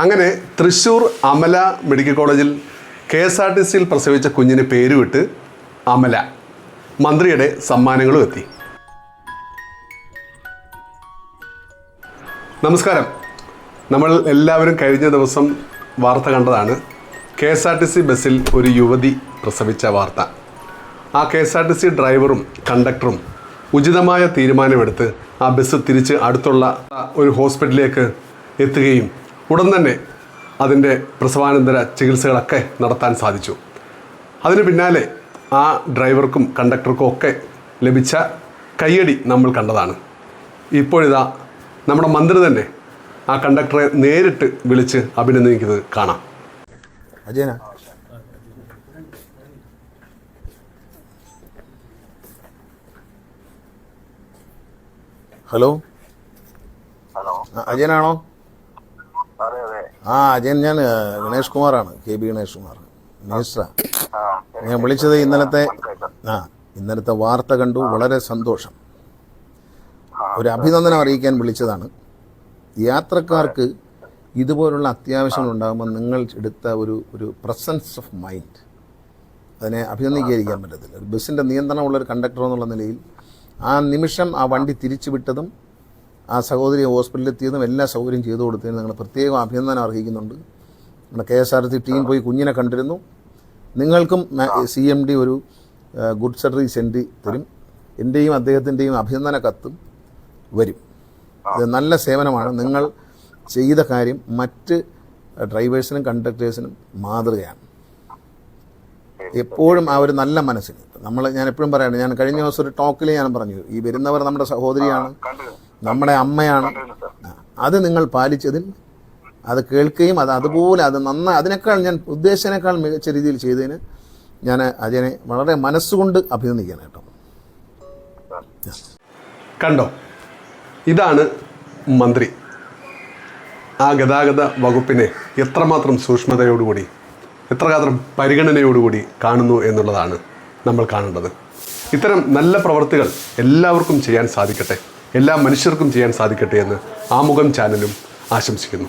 അങ്ങനെ തൃശ്ശൂർ അമല മെഡിക്കൽ കോളേജിൽ K S R T സിയിൽ പ്രസവിച്ച കുഞ്ഞിന് പേരുവിട്ട് അമല. മന്ത്രിയുടെ സമ്മാനങ്ങളും എത്തി. നമസ്കാരം. നമ്മൾ എല്ലാവരും കഴിഞ്ഞ ദിവസം വാർത്ത കണ്ടതാണ്. K S R T C ബസ്സിൽ ഒരു യുവതി പ്രസവിച്ച വാർത്ത. ആ K S R T C ഡ്രൈവറും കണ്ടക്ടറും ഉചിതമായ തീരുമാനമെടുത്ത് ആ ബസ് തിരിച്ച് അടുത്തുള്ള ഒരു ഹോസ്പിറ്റലിലേക്ക് എത്തുകയും ഉടൻ തന്നെ അതിന്റെ പ്രസവാനന്തര ചികിത്സകളൊക്കെ നടത്താൻ സാധിച്ചു. അതിന് പിന്നാലെ ആ ഡ്രൈവർക്കും കണ്ടക്ടർക്കും ഒക്കെ ലഭിച്ച കയ്യടി നമ്മൾ കണ്ടതാണ്. ഇപ്പോഴിതാ നമ്മുടെ മന്ത്രി തന്നെ ആ കണ്ടക്ടറെ നേരിട്ട് വിളിച്ച് അഭിനന്ദിക്കുന്നത് കാണാം. അജയന. ഹലോ. ഹലോ. അജയനാണോ? ആ അജയൻ ഞാൻ ഗണേഷ് കുമാറാണ് കെ ബി ഗണേഷ് കുമാർ മിനിസ്റ്ററാ. ആ ശരി. ഞാൻ വിളിച്ചത് ഇന്നലത്തെ ആ ഇന്നലത്തെ വാർത്ത കണ്ടു വളരെ സന്തോഷം. ഒരു അഭിനന്ദനം അറിയിക്കാൻ വിളിച്ചതാണ്. യാത്രക്കാർക്ക് ഇതുപോലുള്ള അത്യാവശ്യം ഉണ്ടാകുമ്പോൾ നിങ്ങൾ എടുത്ത ഒരു ഒരു പ്രസൻസ് ഓഫ് മൈൻഡ് അതിനെ അഭിനന്ദിക്കാതിരിക്കാൻ പറ്റത്തില്ല. ഒരു ബസ്സിന്റെ നിയന്ത്രണമുള്ള ഒരു കണ്ടക്ടർ എന്നുള്ള നിലയിൽ ആ നിമിഷം ആ വണ്ടി തിരിച്ചു വിട്ടതും ആ സഹോദരി ഹോസ്പിറ്റലിൽ എത്തിയതും എല്ലാ സൗകര്യം ചെയ്തു കൊടുത്തതിന് ഞങ്ങൾ പ്രത്യേകം അഭിനന്ദനം അർഹിക്കുന്നുണ്ട്. നമ്മുടെ K S R T team പോയി കുഞ്ഞിനെ കണ്ടിരുന്നു. നിങ്ങൾക്കും സി എം ഡി ഒരു ഗുഡ് സർവീസ് എൻട്രി തരും. എന്റെയും അദ്ദേഹത്തിന്റെയും അഭിനന്ദന കത്തും വരും. ഇത് നല്ല സേവനമാണ്. നിങ്ങൾ ചെയ്ത കാര്യം മറ്റ് ഡ്രൈവേഴ്സിനും കണ്ടക്ടേഴ്സിനും മാതൃകയാണ്. എപ്പോഴും ആ ഒരു നല്ല മനസ്സിന് നമ്മൾ ഞാൻ എപ്പോഴും പറയണം ഞാൻ കഴിഞ്ഞ ദിവസം ഒരു ടോക്കിൽ ഞാൻ പറഞ്ഞു ഈ വരുന്നവർ നമ്മുടെ സഹോദരിയാണ്. നമ്മുടെ അമ്മയാണ്. അത് നിങ്ങൾ പാലിച്ചതിൽ അത് കേൾക്കുകയും അത് അതുപോലെ അത് നന്ന അതിനേക്കാൾ ഞാൻ ഉദ്ദേശത്തിനേക്കാൾ മികച്ച രീതിയിൽ ചെയ്തതിന് ഞാൻ അജയനെ വളരെ മനസ്സുകൊണ്ട് അഭിനന്ദിക്കാൻ കേട്ടോ. കണ്ടോ? ഇതാണ് മന്ത്രി. ആ ഗതാഗത വകുപ്പിനെ എത്രമാത്രം സൂക്ഷ്മതയോടുകൂടി എത്രമാത്രം പരിഗണനയോടുകൂടി കാണുന്നു എന്നുള്ളതാണ് നമ്മൾ കാണേണ്ടത്. ഇത്തരം നല്ല പ്രവർത്തികൾ എല്ലാവർക്കും ചെയ്യാൻ സാധിക്കട്ടെ. എല്ലാ മനുഷ്യർക്കും ചെയ്യാൻ സാധിക്കട്ടെ എന്ന് ആമുഖം ചാനലും ആശംസിക്കുന്നു.